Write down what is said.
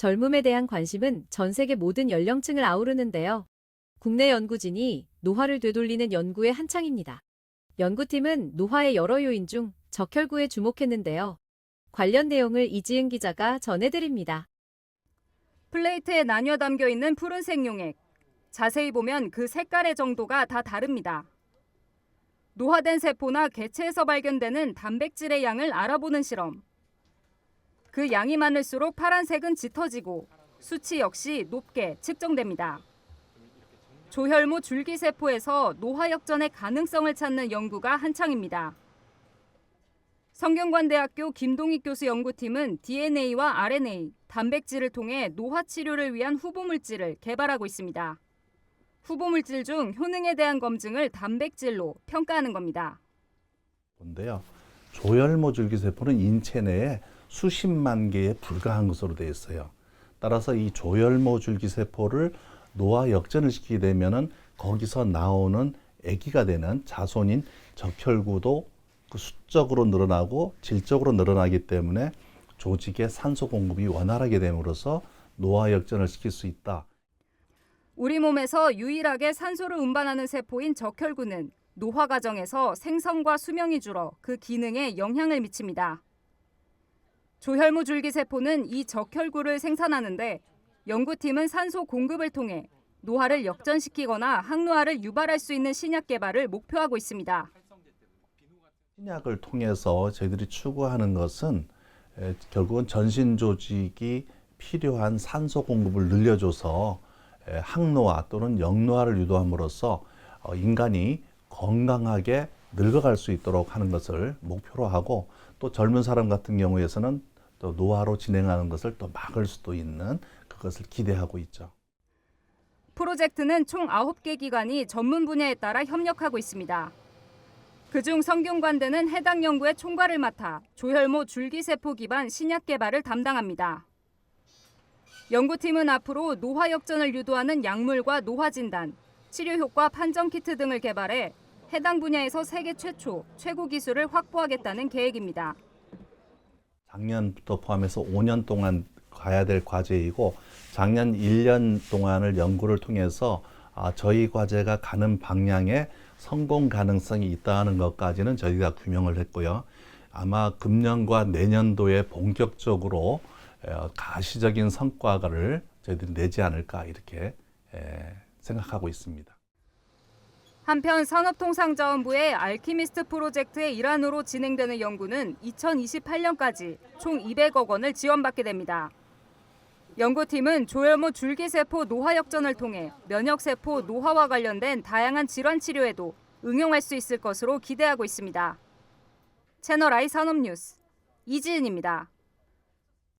젊음에 대한 관심은 전 세계 모든 연령층을 아우르는데요. 국내 연구진이 노화를 되돌리는 연구에 한창입니다. 연구팀은 노화의 여러 요인 중 적혈구에 주목했는데요. 관련 내용을 이지은 기자가 전해드립니다. 플레이트에 나뉘어 담겨 있는 푸른색 용액. 자세히 보면 그 색깔의 정도가 다 다릅니다. 노화된 세포나 개체에서 발견되는 단백질의 양을 알아보는 실험. 그 양이 많을수록 파란색은 짙어지고 수치 역시 높게 측정됩니다. 조혈모 줄기세포에서 노화 역전의 가능성을 찾는 연구가 한창입니다. 성균관대학교 김동익 교수 연구팀은 DNA와 RNA, 단백질을 통해 노화 치료를 위한 후보 물질을 개발하고 있습니다. 후보 물질 중 효능에 대한 검증을 단백질로 평가하는 겁니다. 건데요. 조혈모 줄기세포는 인체 내에 수십만 개에 불과한 것으로 되어 있어요. 따라서 이 조혈모 줄기세포를 노화 역전을 시키게 되면은 거기서 나오는 아기가 되는 자손인 적혈구도 그 수적으로 늘어나고 질적으로 늘어나기 때문에 조직의 산소 공급이 원활하게 됨으로써 노화 역전을 시킬 수 있다. 우리 몸에서 유일하게 산소를 운반하는 세포인 적혈구는 노화 과정에서 생성과 수명이 줄어 그 기능에 영향을 미칩니다. 조혈모 줄기세포는 이 적혈구를 생산하는데 연구팀은 산소 공급을 통해 노화를 역전시키거나 항노화를 유발할 수 있는 신약 개발을 목표하고 있습니다. 신약을 통해서 저희들이 추구하는 것은 에, 결국은 전신 조직이 필요한 산소 공급을 늘려줘서 에, 항노화 또는 역노화를 유도함으로써 어, 인간이 건강하게 늙어갈 수 있도록 하는 것을 목표로 하고 또 젊은 사람 같은 경우에서는 또 노화로 진행하는 것을 또 막을 수도 있는 그것을 기대하고 있죠. 프로젝트는 총 9개 기관이 전문 분야에 따라 협력하고 있습니다. 그중 성균관대는 해당 연구의 총괄을 맡아 조혈모 줄기세포 기반 신약 개발을 담당합니다. 연구팀은 앞으로 노화 역전을 유도하는 약물과 노화 진단, 치료 효과 판정 키트 등을 개발해 해당 분야에서 세계 최초 최고 기술을 확보하겠다는 계획입니다. 작년부터 포함해서 5년 동안 가야 될 과제이고 작년 1년 동안을 연구를 통해서 아, 저희 과제가 가는 방향에 성공 가능성이 있다는 것까지는 저희가 규명을 했고요. 아마 금년과 내년도에 본격적으로 어, 가시적인 성과를 저희들이 내지 않을까 이렇게 에, 생각하고 있습니다. 한편 산업통상자원부의 알키미스트 프로젝트의 일환으로 진행되는 연구는 2028년까지 총 200억 원을 지원받게 됩니다. 연구팀은 조혈모 줄기세포 노화 역전을 통해 면역세포 노화와 관련된 다양한 질환 치료에도 응용할 수 있을 것으로 기대하고 있습니다. 채널 I 산업뉴스 이지은입니다.